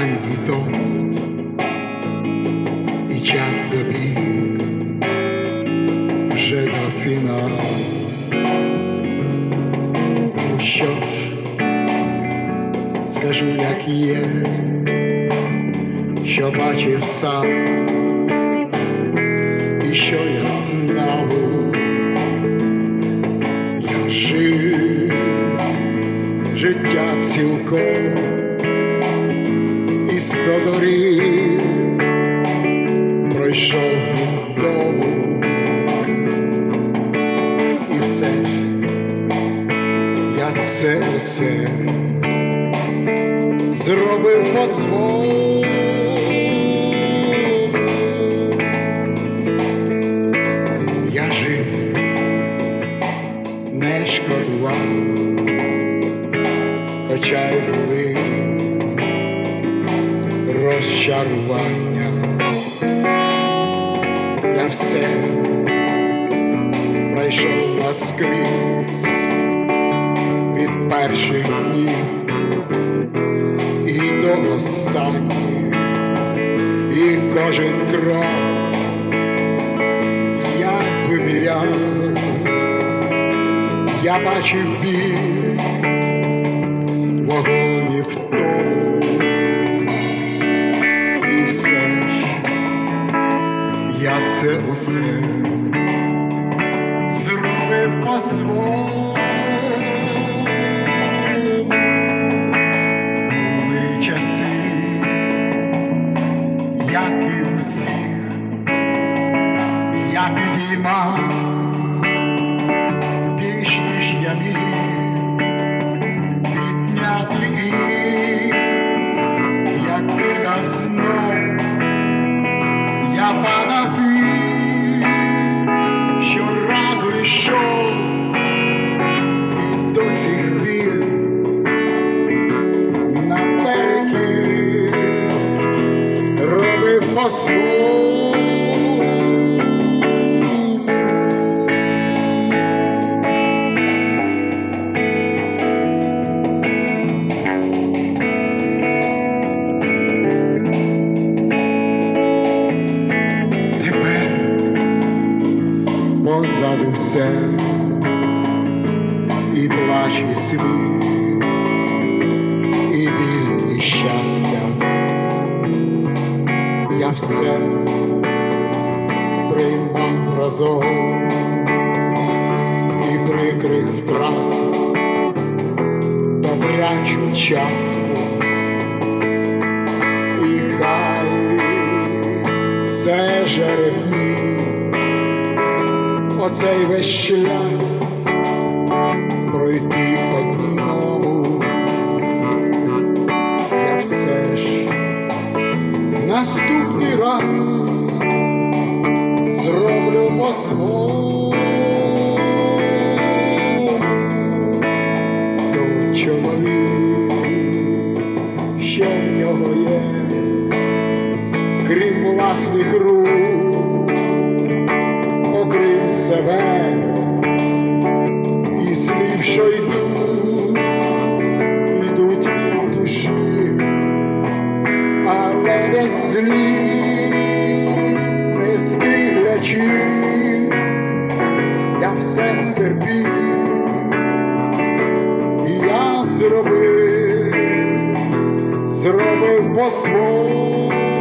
останній тост, і час добіг вже до фіналу. Ну що ж, скажу, як є, що бачив сам, і що я знав, я жив життя цілком пройшов від дому, і все я це усе зробив по-своєму. Я жив, не шкодував, хоча й були розчарування. Все пройшов наскрізь від перших днів і до останніх, і кожен крок я виміряв, я бачив біль, вогонь це усе зробив по-своєму. Були часи, як і усіх, я підіймав більш ніж я міг я падав позаду все і плач, і сміх, і біль, і щастя. Все приймав разом і прикрих втрат добрячу частку. І хай це жеребні, оцей весь шлях пройти одному. Я все ж наступний раз зроблю по-своєму. То чоловік, що в нього є, крім власних рук, окрім себе все стерпів, і я зробив, зробив по-своєму.